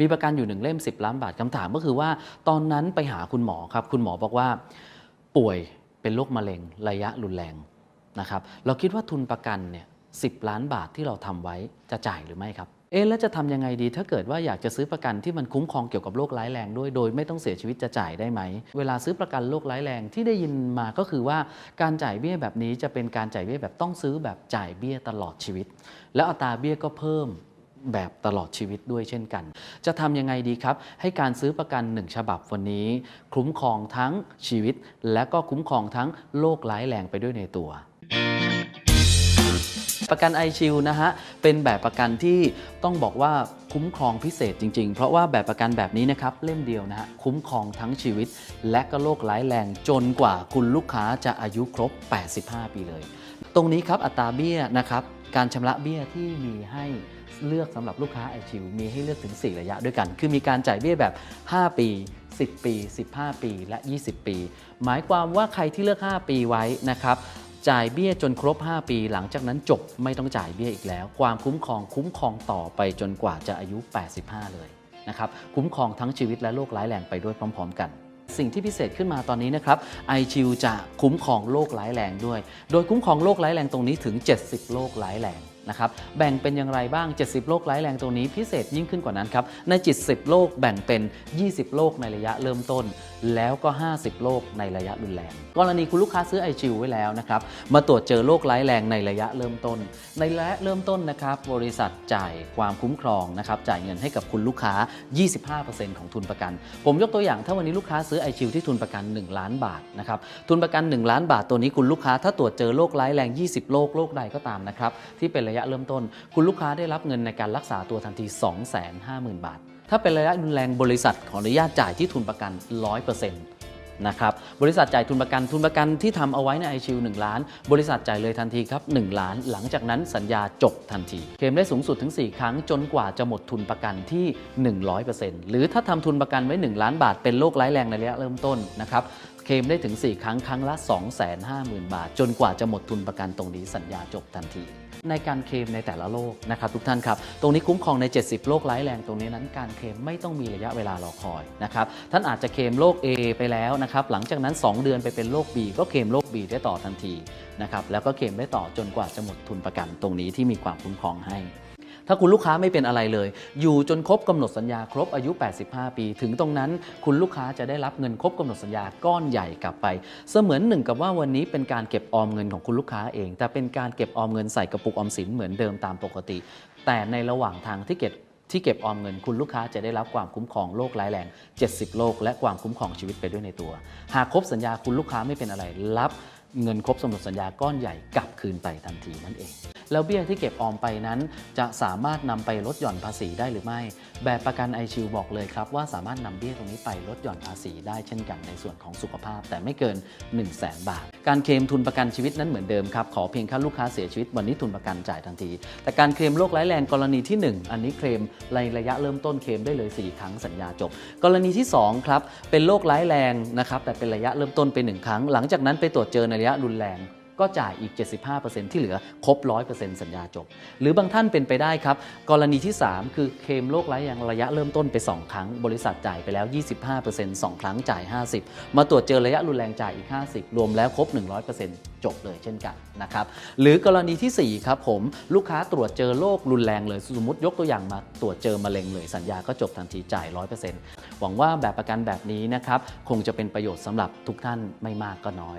มีประกันอยู่หนึ่งเล่ม 10 ล้านบาทคำถามก็คือว่า ตอนนั้นไปหาคุณหมอครับ คุณหมอบอกว่า ป่วยเป็นโรคมะเร็งระยะรุนแรงนะครับเราคิดว่าทุนประกันเนี่ยสิล้านบาทที่เราทำไว้จะจ่ายหรือไม่ครับเอ๊ะแล้วจะทำยังไงดี ถ้าเกิดว่าอยากจะซื้อประกันที่มันคุ้มครองเกี่ยวกับโรคร้ายแรงด้วย โดยไม่ต้องเสียชีวิตจะจ่ายได้ไหม เวลาซื้อประกันโรคร้ายแรงที่ได้ยินมาก็คือว่าการจ่ายเบี้ยแบบนี้จะเป็นการจ่ายเบี้ยแบบต้องซื้อแบบจ่ายเบี้ยตลอดชีวิต แล้วอัตราเบี้ยก็เพิ่ม แบบตลอดชีวิตด้วยเช่นกัน จะทำยังไงดีครับ ให้การซื้อประกัน 1 ฉบับวันนี้ คุ้มครองทั้งชีวิต และก็คุ้มครองทั้งโรคร้ายแรงไปด้วยในตัว ประกันไอชิวนะฮะ เป็นแบบประกันที่ต้องบอกว่าคุ้มครองพิเศษจริงๆ เพราะว่าแบบประกันแบบนี้นะครับ เล่มเดียวนะฮะ คุ้มครองทั้งชีวิต และก็โรคร้ายแรงจนกว่าคุณลูกค้าจะอายุครบ 85 ปีเลย ตรงนี้ครับอัตราเบี้ยนะครับ การชำระเบี้ยที่มีให้เลือกสำหรับลูกค้าไอชิวมีให้เลือกถึง 4 ระยะด้วยกัน คือมีการจ่ายเบี้ยแบบ 5 ปี 10 ปี 15 ปี และ 20 ปี หมายความว่าใครที่เลือก 5 ปีไว้นะครับจ่ายเบี้ยจนครบ 5 ปี หลังจากนั้นจบไม่ต้องจ่ายเบี้ยอีกแล้ว ความคุ้มครองคุ้มครองต่อไปจนกว่าจะอายุ 85 เลยนะครับคุ้มครองทั้งชีวิตและโรคร้ายแรงไปด้วยพร้อม ๆ กัน สิ่งที่พิเศษขึ้นมาตอนนี้นะครับไอชิวจะคุ้มครองโรคร้ายแรงด้วย โดยคุ้มครองโรคร้ายแรงตรงนี้ถึง 70 โรคร้ายแรง นะครับแบ่งเป็นอย่างไรบ้าง 70 โรคร้ายแรงตรงนี้พิเศษยิ่งขึ้นกว่านั้นครับในจิต10โรคแบ่งเป็น 20 โรคในระยะเริ่มต้น แล้วก็ 50 โรคในระยะรุนแรงกรณีคุณลูกค้าซื้อ iChill ไว้แล้วนะครับมาตรวจเจอโรคร้ายแรงในระยะเริ่มต้น ในระยะเริ่มต้นนะครับบริษัทจ่ายความคุ้มครองนะครับจ่ายเงินให้กับคุณลูกค้า 25%ของทุนประกัน ผมยกตัวอย่างถ้าวันนี้ลูกค้าซื้อ iChill ที่ทุนประกัน 1 ล้านบาทนะครับทุนประกัน 1 ล้านบาทตัวนี้คุณลูกค้าถ้าตรวจเจอโรคร้ายแรง 20 โรคโรคใดก็ตามนะครับที่เป็นระยะเริ่มต้น คุณลูกค้าได้รับเงินในการรักษาตัวทันที 250,000 บาท ถ้าเป็นระยะรุนแรงบริษัทขออนุญาตจ่ายที่ทุนประกัน 100%นะครับบริษัทจ่ายทุนประกันทุนประกันที่ทำเอาไว้ในไอชิว1ล้าน บริษัทจ่ายเลยทันทีครับ1ล้าน หลังจากนั้นสัญญาจบทันที เคลมได้สูงสุดถึง 4 ครั้งจนกว่าจะหมดทุนประกันที่ 100%หรือถ้าทำทุนประกันไว้ 1 ล้านบาท เป็นโรคร้ายแรงในระยะเริ่มต้นนะครับเคลมได้ถึง 4 ครั้งครั้งละ 250,000 บาท จนกว่าจะหมดทุนประกันตรงนี้สัญญาจบทันที ในการเคลมในแต่ละโรคนะครับทุกท่านครับ ตรงนี้คุ้มครองใน 70 โรคร้ายแรงตรงนี้นั้นการเคลมไม่ต้องมีระยะเวลารอคอยนะครับท่านอาจจะเคลมโรค A ไปแล้วนะครับหลังจากนั้น 2 เดือนไปเป็นโรค B ก็เคลมโรค B ได้ต่อทันทีนะครับแล้วก็เคลมได้ต่อจนกว่าจะหมดทุนประกันตรงนี้ที่มีความคุ้มครองให้ ถ้าคุณลูกค้าไม่เป็นอะไรเลย อยู่จนครบกำหนดสัญญาครบอายุ 85 ปี ถึงตรงนั้นคุณลูกค้าจะได้รับเงินครบกำหนดสัญญาก้อนใหญ่กลับไป เสมือนหนึ่งกับว่าวันนี้เป็นการเก็บออมเงินของคุณลูกค้าเอง แต่เป็นการเก็บออมเงินใส่กระปุกออมสินเหมือนเดิมตามปกติ แต่ในระหว่างทางที่เก็บที่เก็บออมเงินคุณลูกค้าจะได้รับความคุ้มครองโรคร้ายแรง 70 โรคและความคุ้มครองชีวิตไปด้วยในตัว หากครบสัญญาคุณลูกค้าไม่เป็นอะไรรับเงินครบกำหนดสัญญาก้อนใหญ่กลับคืนไปทันทีนั่นเอง แล้วเบี้ยที่เก็บออมไปนั้น จะสามารถนำไปลดหย่อนภาษีได้หรือไม่ แบบประกันไอชิวบอกเลยครับว่าสามารถนำเบี้ยตรงนี้ไปลดหย่อนภาษีได้เช่นกันในส่วนของสุขภาพ แต่ไม่เกิน 1 0 0 0 0แบาท การเคลมทุนประกันชีวิตนั้นเหมือนเดิมครับขอเพียงแค่ลูกค้าเสียชีวิตวันนี้ทุนประกันจ่ายทันที แต่การเคลมโรคร้ายแรงกรณีที่ 1 อันนี้เคลมในระยะเริ่มต้นเคลมได้เลย 4 ครั้งสัญญาจบ กรณีที่2ครับเป็นโรคร้ายแรงนะครับแต่เป็นระยะเริ่มต้นไปหนึ่งครั้ง หลังจากนั้นไปตรวจเจอในระยะรุนแรง ก็จ่ายอีก 75%ที่เหลือครบ 100%สัญญาจบ หรือบางท่านเป็นไปได้ครับ กรณีที่ 3 คือเคมโรคร้ายแรงระยะเริ่มต้นไป 2 ครั้ง บริษัทจ่ายไปแล้ว 25% 2 ครั้งจ่าย 50 มาตรวจเจอระยะรุนแรงจ่ายอีก 50 รวมแล้วครบ 100%จบเลยเช่นกันนะครับหรือกรณีทีสี่ 4 ครับผมลูกค้าตรวจเจอโรครุนแรงเลยสมมติยกตัวอย่างมาตรวจเจอมะเร็งเลยสัญญาก็จบทันทีจ่าย 100%หวังว่าแบบประกันแบบนี้นะครับคงจะเป็นประโยชน์สำหรับทุกท่านไม่มากก็น้อย